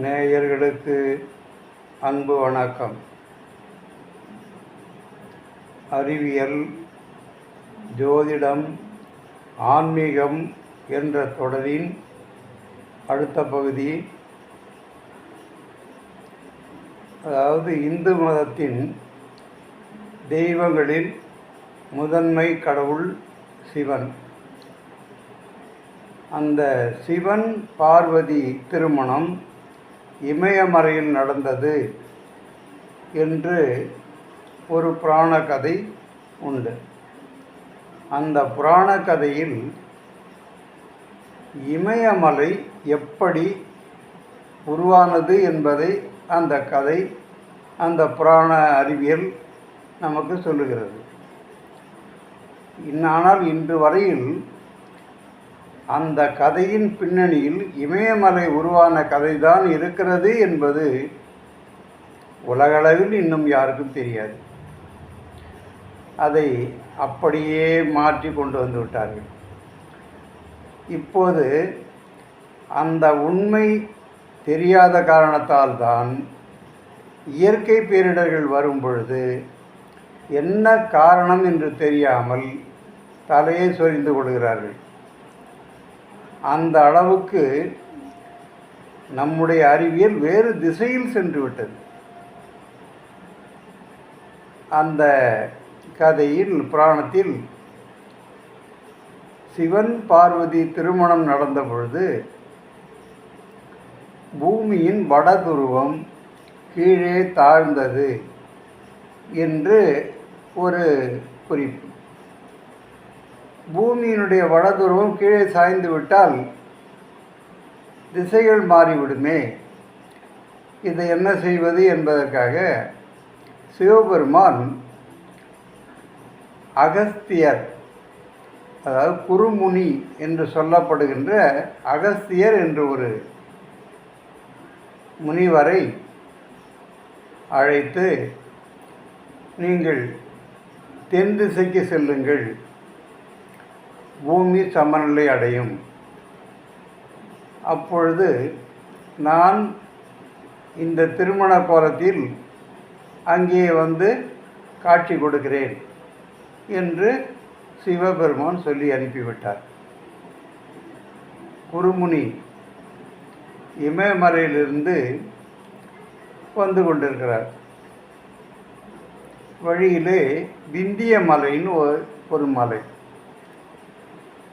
நேயர்களுக்கு அன்பு வணக்கம். அறிவியல் ஜோதிடம் ஆன்மீகம் என்ற தொடரின் அடுத்த பகுதி அதாவது இந்து மதத்தின் தெய்வங்களில் முதன்மை கடவுள் சிவன். அந்த சிவன் பார்வதி திருமணம் இமயமலையில் நடந்தது என்று ஒரு புராண கதை உண்டு. அந்த புராண கதையில் இமயமலை எப்படி உருவானது என்பதை அந்த கதை அந்த புராண அறிவியல் நமக்கு சொல்லுகிறது. ஆனால் இன்று வரையில் அந்த கதையின் பின்னணியில் இமயமலை உருவான கதைதான் இருக்கிறது என்பது உலகளவில் இன்னும் யாருக்கும் தெரியாது. அதை அப்படியே மாற்றி கொண்டு வந்து விட்டார்கள். இப்போது அந்த உண்மை தெரியாத காரணத்தால் தான் இயற்கை பேரிடர்கள் வரும் பொழுது என்ன காரணம் என்று தெரியாமல் தலையை சொரிந்து கொள்கிறார்கள். அந்த அளவுக்கு நம்முடைய அறிவியல் வேறு திசையில் சென்று விட்டது அந்த கதையில் புராணத்தில் சிவன் பார்வதி திருமணம் நடந்த பொழுது பூமியின் வடதுருவம் கீழே தாழ்ந்தது என்று ஒரு குறிப்பு. பூமியினுடைய வடதுருவம் கீழே சாய்ந்து விட்டால் திசைகள் மாறிவிடுமே. இதை என்ன செய்வது என்பதற்காக சிவபெருமான் அகஸ்தியர் அதாவது குருமுனி என்று சொல்லப்படுகின்ற அகஸ்தியர் என்று ஒரு முனிவரை அழைத்து நீங்கள் தென் திசைக்கு செல்லுங்கள். பூமி சமநிலை அடையும். அப்பொழுது நான் இந்த திருமண கோலத்தில் அங்கே வந்து காட்சி கொடுக்கிறேன் என்று சிவபெருமான் சொல்லி அனுப்பிவிட்டார். குருமுனி இமயமலையிலிருந்து வந்து கொண்டிருக்கிறார். வழியிலே விந்திய மலைன்னு ஒரு மலை.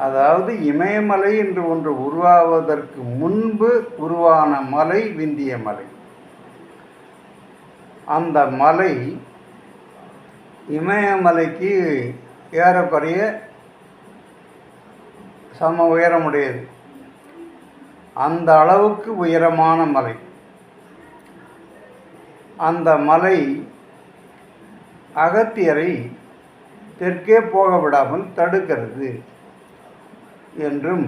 அதாவது இமயமலை என்று ஒன்று உருவாவதற்கு முன்பு உருவான மலை விந்திய மலை. அந்த மலை இமயமலைக்கு ஏறக்குறைய சம உயரமுடையது. அந்த அளவுக்கு உயரமான மலை. அந்த மலை அகத்தியரை தெற்கே போக விடாமல் தடுக்கிறது. என்றும்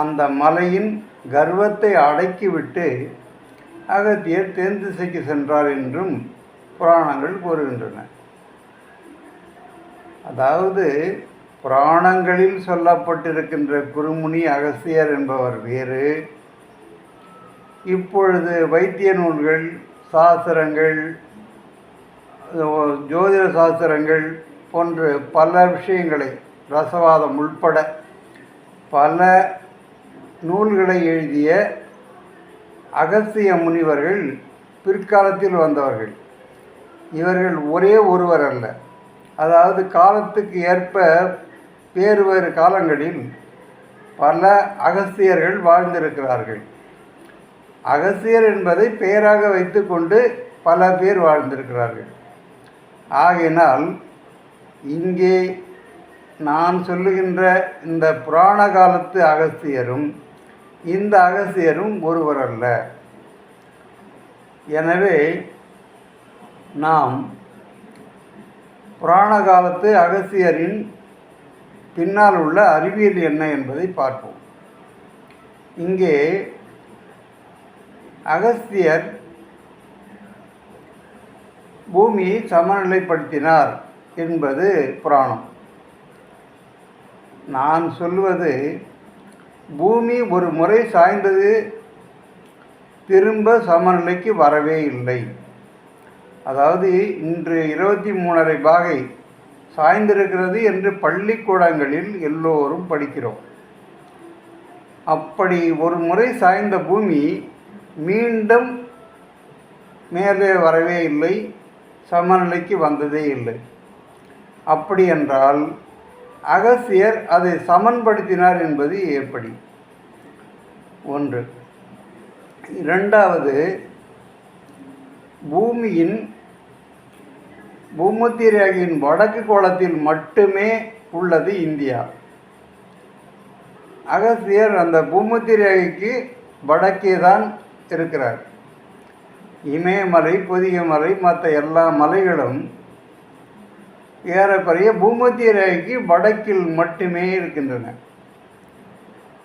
அந்த மலையின் கர்வத்தை அடக்கிவிட்டு அகத்தியர் தென் திசைக்கு சென்றார் என்றும் புராணங்கள் கூறுகின்றன. அதாவது புராணங்களில் சொல்லப்பட்டிருக்கின்ற குருமுனி அகஸ்தியர் என்பவர் வேறு. இப்பொழுது வைத்திய நூல்கள் சாஸ்திரங்கள் ஜோதிட சாஸ்திரங்கள் போன்ற பல விஷயங்களை ரசவாதம் உள்பட பல நூல்களை எழுதிய அகஸ்திய முனிவர்கள் பிற்காலத்தில் வந்தவர்கள். இவர்கள் ஒரே ஒருவர் அல்ல. அதாவது காலத்துக்கு ஏற்ப வேறு வேறு காலங்களில் பல அகஸ்தியர்கள் வாழ்ந்திருக்கிறார்கள். அகஸ்தியர் என்பதை பெயராக வைத்துக்கொண்டு பல பேர் வாழ்ந்திருக்கிறார்கள். ஆகையினால் இங்கே நான் சொல்லுகின்ற இந்த புராண காலத்து அகஸ்தியரும் இந்த அகஸ்தியரும் ஒருவர் அல்ல. எனவே நாம் புராண காலத்து அகஸ்தியரின் பின்னால் உள்ள அறிவியல் என்ன என்பதை பார்ப்போம். இங்கே அகஸ்தியர் பூமியை சமநிலைப்படுத்தினார் என்பது புராணம். நான் சொல்வது பூமி ஒரு முறை சாய்ந்தது திரும்ப சமநிலைக்கு வரவே இல்லை. அதாவது இன்று இருபத்தி மூணரை பாகை சாய்ந்திருக்கிறது என்று பள்ளிக்கூடங்களில் எல்லோரும் படிக்கிறோம். அப்படி ஒரு முறை சாய்ந்த பூமி மீண்டும் மேலே வரவே இல்லை சமநிலைக்கு வந்ததே இல்லை. அப்படி என்றால் அகசியர் அதை சமன்படுத்தினார் என்பது எப்படி? ஒன்று. இரண்டாவது பூமியின் பூமத்திய ரேகையின் வடக்கு கோளத்தில் மட்டுமே உள்ளது இந்தியா. அகசியர் அந்த பூமத்திய ரேகைக்கு வடக்கே தான் இருக்கிறார். இமயமலை புதிய மலை மற்ற எல்லா மலைகளும் ஏறக்குறைய பூமத்திய ரேகைக்கு வடக்கில் மட்டுமே இருக்கின்றன.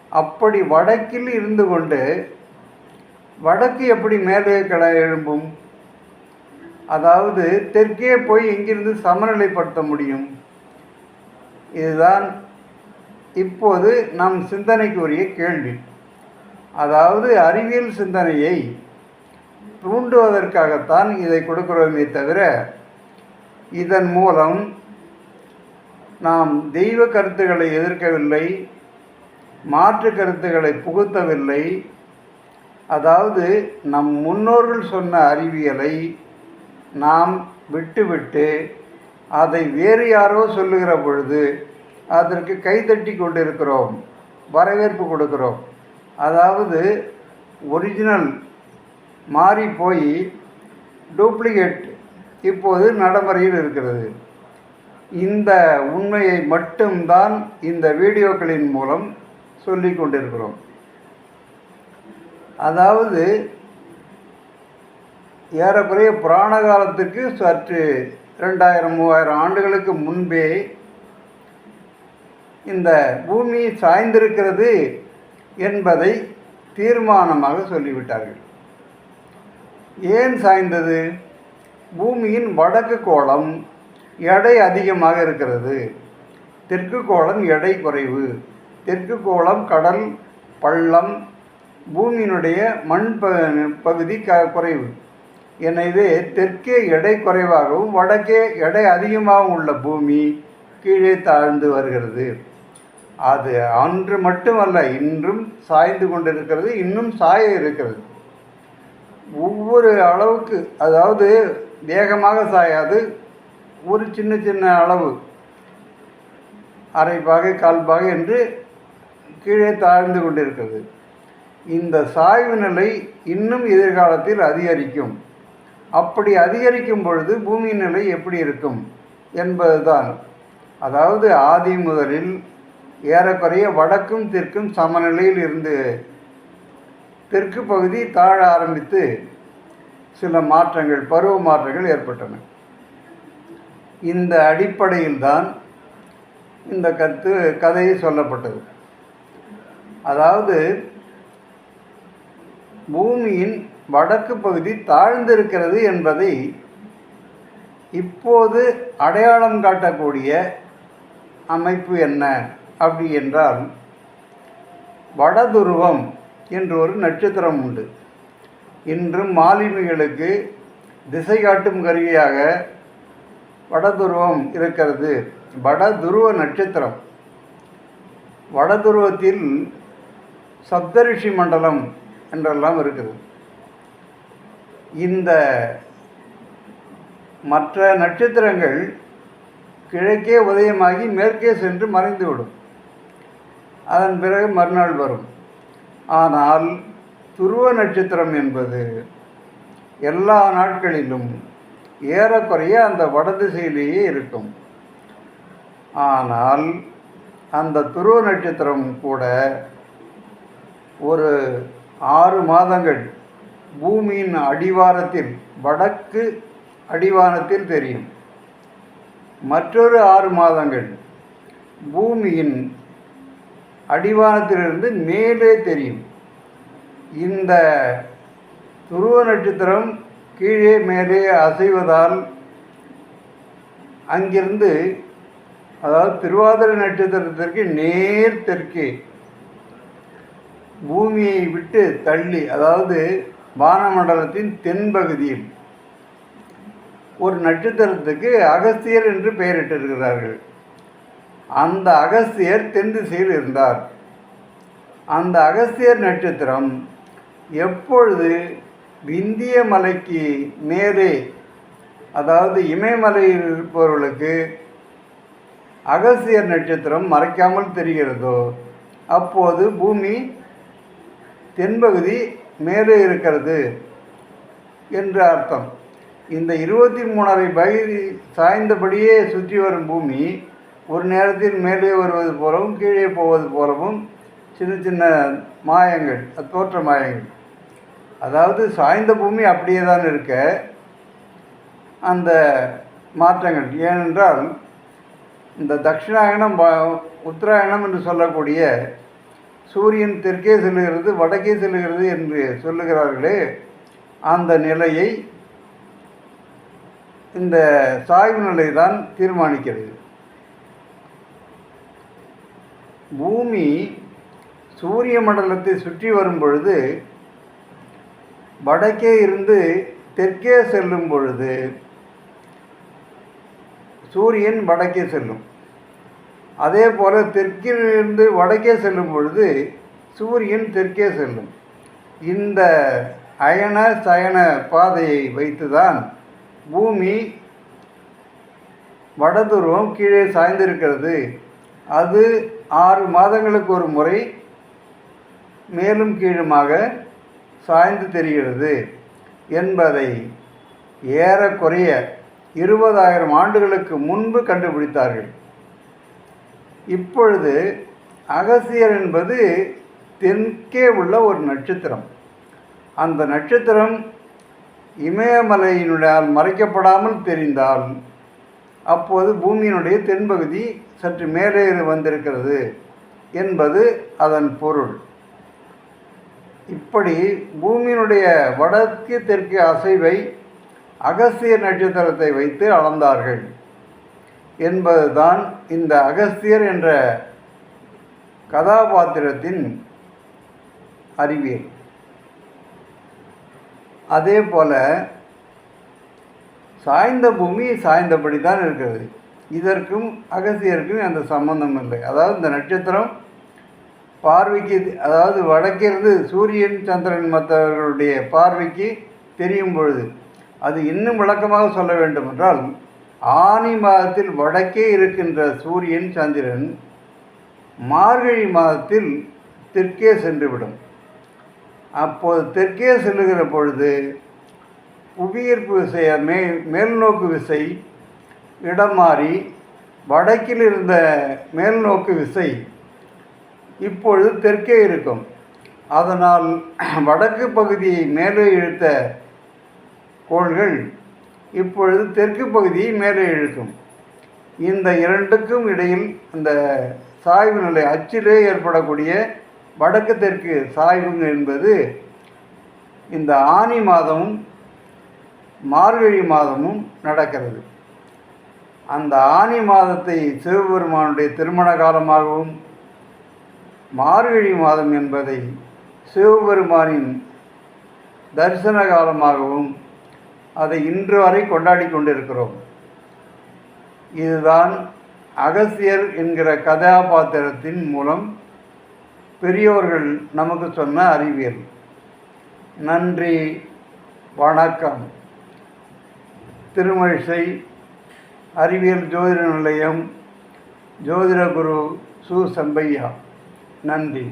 அப்படி வடக்கில் இருந்து கொண்டு வடக்கு எப்படி மேலே கிள எழும்பும்? அதாவது தெற்கே போய் எங்கிருந்து சமநிலைப்படுத்த முடியும்? இதுதான் இப்போது நம் சிந்தனைக்குரிய கேள்வி. அதாவது அறிவியல் சிந்தனையை தூண்டுவதற்காகத்தான் இதை கொடுக்கிறோமே தவிர இதன் மூலம் நாம் தெய்வ கருத்துக்களை எதிர்க்கவில்லை மாற்று கருத்துக்களை புகுத்தவில்லை. அதாவது நம் முன்னோர்கள் சொன்ன அறிவியலை நாம் விட்டுவிட்டு அதை வேறு யாரோ சொல்லுகிற பொழுது அதற்கு கைதட்டி கொண்டிருக்கிறோம் வரவேற்பு கொடுக்கிறோம். அதாவது ஒரிஜினல் மாறி போய் டூப்ளிகேட் இப்போது நடைமுறையில் இருக்கிறது. இந்த உண்மையை மட்டும்தான் இந்த வீடியோக்களின் மூலம் சொல்லிக் கொண்டிருக்கிறோம். அதாவது ஏறக்குறைய புராண காலத்துக்கு சற்று ரெண்டாயிரம் மூவாயிரம் ஆண்டுகளுக்கு முன்பே இந்த பூமி சாய்ந்திருக்கிறது என்பதை தீர்மானமாக சொல்லிவிட்டார்கள். ஏன் சாய்ந்தது? பூமியின் வடக்கு கோளம் எடை அதிகமாக இருக்கிறது. தெற்கு கோளம் எடை குறைவு. தெற்கு கோளம் கடல் பள்ளம் பூமியினுடைய மண் ப பகுதி க குறைவு. எனவே தெற்கே எடை குறைவாகவும் வடக்கே எடை அதிகமாகவும் உள்ள பூமி கீழே தாழ்ந்து வருகிறது. அது அன்று மட்டுமல்ல இன்றும் சாய்ந்து கொண்டிருக்கிறது இன்னும் சாய இருக்கிறது. ஒவ்வொரு அளவுக்கு அதாவது வேகமாக சாயாது. ஒரு சின்ன சின்ன அளவு. அரை பாகை கால் பாகை என்று கீழே தாழ்ந்து கொண்டிருக்கிறது. இந்த சாய்வு நிலை இன்னும் எதிர்காலத்தில் அதிகரிக்கும். அப்படி அதிகரிக்கும் பொழுது பூமியின் நிலை எப்படி இருக்கும் என்பதுதான். அதாவது ஆதி முதலில் ஏறக்குறைய வடக்கும் தெற்கும் சமநிலையில் இருந்து தெற்கு பகுதி தாழ ஆரம்பித்து சில மாற்றங்கள் பருவ மாற்றங்கள் ஏற்பட்டன. இந்த அடிப்படையில் தான் இந்த கருத்து கதை சொல்லப்பட்டது. அதாவது பூமியின் வடக்கு பகுதி தாழ்ந்திருக்கிறது என்பதை இப்போது அடையாளம் காட்டக்கூடிய அமைப்பு என்ன? அப்படி என்றால் வடதுருவம் என்று ஒரு நட்சத்திரம் உண்டு. இன்றும் மாலுமிகளுக்கு திசை காட்டும் கருவியாக வடதுருவம் இருக்கிறது. வடதுருவ நட்சத்திரம். வடதுருவத்தில் சப்தரிஷி மண்டலம் என்றெல்லாம் இருக்குது. இந்த மற்ற நட்சத்திரங்கள் கிழக்கே உதயமாகி மேற்கே சென்று மறைந்துவிடும். அதன் பிறகு மறுநாள் வரும். ஆனால் துருவ நட்சத்திரம் என்பது எல்லா நாட்களிலும் ஏறக்குறைய அந்த வடதிசையிலேயே இருக்கும். ஆனால் அந்த துருவ நட்சத்திரம் கூட ஒரு ஆறு மாதங்கள் பூமியின் அடிவாரத்தில் வடக்கு அடிவாரத்தில் தெரியும். மற்றொரு ஆறு மாதங்கள் பூமியின் அடிவானத்திலிருந்து மேலே தெரியும். இந்த துருவ நட்சத்திரம் கீழே மேலே அசைவதால் அங்கிருந்து அதாவது திருவாதிரை நட்சத்திரத்திற்கு நேர் தெற்கே பூமியை விட்டு தள்ளி அதாவது வானமண்டலத்தின் தென்பகுதியில் ஒரு நட்சத்திரத்துக்கு அகஸ்தியர் என்று பெயரிட்டிருக்கிறார்கள். அந்த அகஸ்தியர் தென் திசையில் இருந்தார். அந்த அகஸ்தியர் நட்சத்திரம் எப்பொழுது விந்திய மலைக்கு மேலே அதாவது இமயமலையில் இருப்பவர்களுக்கு அகசியர் நட்சத்திரம் மறைக்காமல் தெரிகிறதோ அப்போது பூமி தென்பகுதி மேலே இருக்கிறது என்று அர்த்தம். இந்த இருபத்தி மூணரை பகுதி சாய்ந்தபடியே சுற்றி வரும் பூமி ஒரு நேரத்தில் மேலே வருவது போலவும் கீழே போவது போலவும் சின்ன சின்ன மாயங்கள் தோற்ற மாயங்கள். அதாவது சாய்ந்த பூமி அப்படியே தான் இருக்க. அந்த மாற்றங்கள். ஏனென்றால் இந்த தட்சிணாயணம் உத்தராயணம் என்று சொல்லக்கூடிய சூரியன் தெற்கே செல்லுகிறது வடக்கே செல்லுகிறது என்று சொல்லுகிறார்களே அந்த நிலையை இந்த சாய்வு நிலை தான் தீர்மானிக்கிறது. பூமி சூரிய மண்டலத்தை சுற்றி வரும் பொழுது வடக்கே இருந்து தெற்கே செல்லும் பொழுது சூரியன் வடக்கே செல்லும். அதே போல் தெற்கிலிருந்து வடக்கே செல்லும் பொழுது சூரியன் தெற்கே செல்லும். இந்த அயன சயன பாதையை வைத்துதான் பூமி வடதுருவம் கீழே சாய்ந்திருக்கிறது. அது ஆறு மாதங்களுக்கு ஒரு முறை மேலும் கீழுமாக சாய்ந்து தெரிகிறது என்பதை ஏறக்குறைய இருபதாயிரம் ஆண்டுகளுக்கு முன்பு கண்டுபிடித்தார்கள். இப்பொழுது அகசியர் என்பது தெற்கே உள்ள ஒரு நட்சத்திரம். அந்த நட்சத்திரம் இமயமலையினுடையால் மறைக்கப்படாமல் தெரிந்தால் அப்போது பூமியினுடைய தென்பகுதி சற்று மேலே வந்திருக்கிறது என்பது அதன் பொருள். இப்படி பூமியினுடைய வடக்கு தெற்கு அசைவை அகஸ்தியர் நட்சத்திரத்தை வைத்து அளந்தார்கள் என்பதுதான் இந்த அகஸ்தியர் என்ற கதாபாத்திரத்தின் அறிவியல் அதே போல் சாய்ந்த பூமி சாய்ந்தபடி தான் இருக்கிறது. இதற்கும் அகசியருக்கும் அந்த சம்பந்தம் இல்லை. அதாவது இந்த நட்சத்திரம் பார்வைக்கு அதாவது வடக்கிருந்து சூரியன் சந்திரன் மற்றவர்களுடைய பார்வைக்கு தெரியும் பொழுது அது இன்னும் விளக்கமாக சொல்ல வேண்டுமென்றால் ஆனி மாதத்தில் வடக்கே இருக்கின்ற சூரியன் சந்திரன் மார்கழி மாதத்தில் தெற்கே சென்றுவிடும். அப்போது தெற்கே செல்லுகிற பொழுது புவியீர்ப்பு விசை மே மேல்நோக்கு விசை இடம் மாறி வடக்கில் இருந்த மேல்நோக்கு விசை இப்பொழுது தெற்கே இருக்கும். அதனால் வடக்கு பகுதியை மேலே இழுத்த கோள்கள் இப்பொழுது தெற்கு பகுதியை மேலே இழுக்கும். இந்த இரண்டுக்கும் இடையில் அந்த சாய்வு நிலை அச்சிலே ஏற்படக்கூடிய வடக்கு தெற்கு சாய்வு என்பது இந்த ஆனி மாதமும் மார்கழி மாதமும் நடக்கிறது. அந்த ஆனி மாதத்தை சிவபெருமானுடைய திருமண காலமாகவும் மார்கழி மாதம் என்பதை சிவபெருமானின் தரிசன காலமாகவும் அதை இன்று வரை கொண்டாடி கொண்டிருக்கிறோம். இதுதான் அகஸ்தியர் என்கிற கதாபாத்திரத்தின் மூலம் பெரியோர்கள் நமக்கு சொன்ன அறிவியல். நன்றி வணக்கம். திருமழிசை அறிவியல் ஜோதிட நிலையம் ஜோதிட குரு சு. சம்பையா. நன்றி.